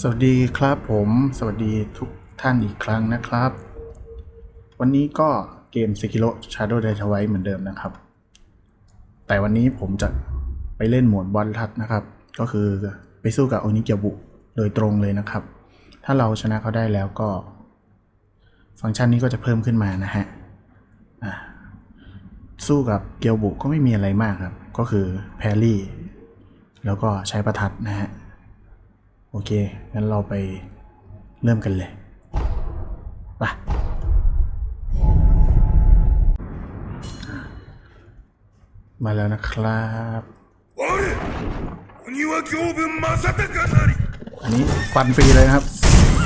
สวัสดีครับผม สวัสดีทุกท่านอีกครั้งนะครับ วันนี้ก็เกม Sekiro Shadow Die Twice เหมือนเดิมนะครับ แต่วันนี้ผมจะไปเล่นหมวดบอลทัดนะครับ ก็คือไปสู้กับโอนิเกียบุโดยตรงเลยนะครับ ถ้าเราชนะเขาได้แล้วก็ ฟังก์ชันนี้ก็จะเพิ่มขึ้นมานะฮะสู้กับเกียวบุก็ไม่มีอะไรมากครับ ก็คือแพรรี่ แล้วก็ใช้ประทัดนะฮะ โอเค งั้นเราไปเริ่มกันเลยไปมาแล้วนะครับอันนี้ควันฟรีเลยครับ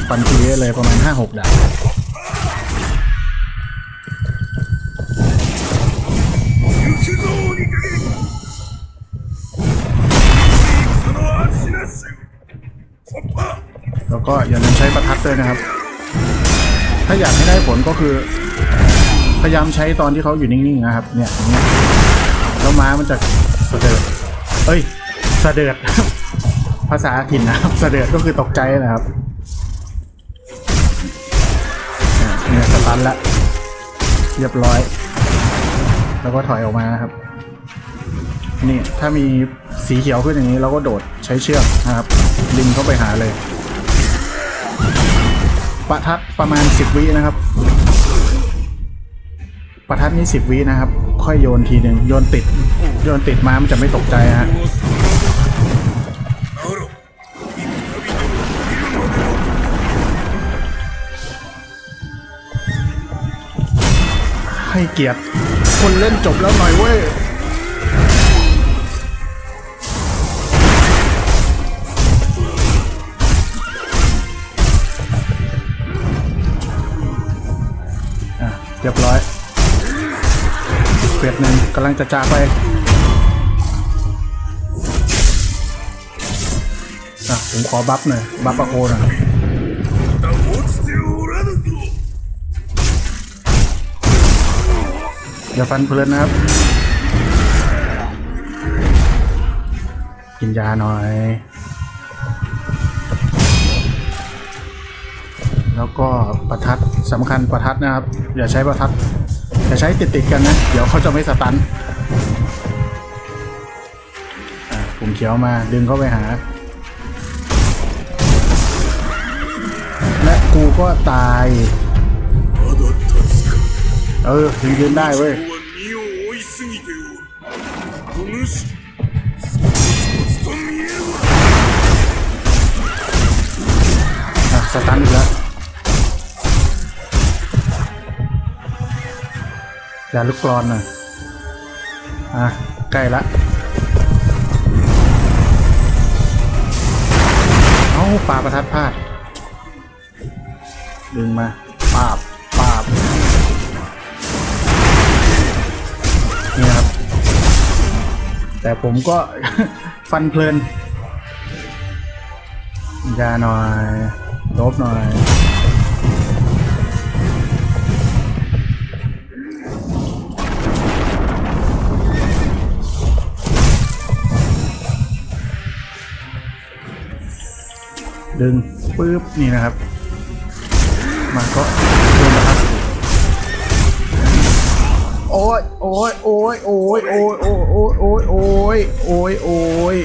ควันฟรีเลยประมาณห้าหกดาบ แล้วก็อย่าลืมใช้ประทัดด้วยนะครับ ถ้าอยากให้ได้ผลก็คือ พยายามใช้ตอนที่เขาอยู่นิ่งๆนะครับ เนี่ยอย่างเงี้ยแล้วม้ามันจะสะเดิดเอ้ยสะเดิด ภาษาถิ่นนะครับสะเดิดก็คือตกใจนะครับเนี่ยสตันละเรียบร้อย แล้วก็ถอยออกมาครับนี่ถ้ามีสีเขียวขึ้นอย่างนี้เราก็โดดใช้เชือกนะครับดึงเข้าไปหาเลย ประทัดประมาณ10วินะครับ ประทัดนี้10วินะครับ ค่อยโยนทีหนึ่งโยนติด โยนติดมามันจะไม่ตกใจฮะให้เกียรติคนเล่นจบแล้วหน่อยเว้ย รียบร้อยเฟสหนึ่งกำลังจะจากไปอะผมขอบัฟหน่อยบัฟอะโคหน่อยอย่าฟันเพลินนะครับ กินยาหน่อย แล้วก็ประทัดสำคัญประทัดนะครับ อย่าใช้ประทัดอย่าใช้ติดติดกันนะ เดี๋ยวเขาจะไม่สตันกลุ่มเขียวมาดึงเข้าไปหา และกูก็ตายเออถึงยืนได้เว้ยสตันอีกแล้ว อย่าลุกกรอนหน่อยอะใกล้ละเอาปลาประทัดพลาด ดึงมาปาบปาบนี่ครับ แต่ผมก็ ฟันเพลินยาหน่อยลบหน่อย ดึงปึ๊บนี่นะครับ มันก็โดนนะครับ โอ้ยโอ้ยโอ้ยโอ้ยโอ้ยโอ้ยโอ้ยโอ้ยโอ้ยโอ้ยโอ้ย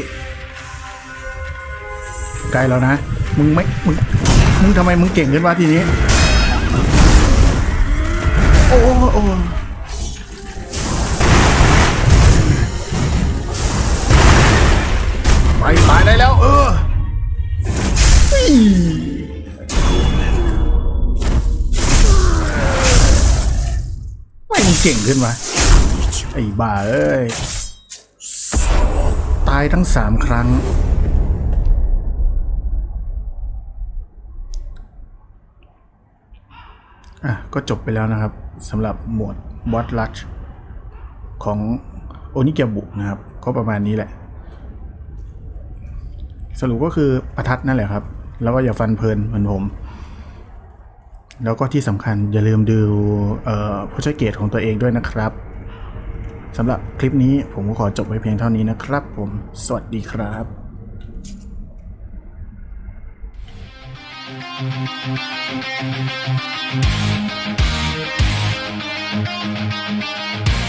ใกล้แล้วนะ มึงไม่ มึง มึงทำไมมึงเก่งขึ้นมาทีนี้ โอ้โอ้ไปตายได้แล้ว เออ ม่มึงเก่งขึ้นมาไอ้บ้าเอ้ย ตายทั้งสามครั้ง อะ ก็จบไปแล้วนะครับสำหรับหมวดบอสลัชของโอนิเกียบุนะครับ ก็ประมาณนี้แหละ สรุปก็คือประทัดนั่นแหละครับ แล้วก็อย่าฟันเพลินเหมือนผม แล้วก็ที่สำคัญอย่าลืมดูโปรเจกเกตของตัวเองด้วยนะครับสำหรับคลิปนี้ผมก็ขอจบไปเพียงเท่านี้นะครับผม สวัสดีครับ Thank.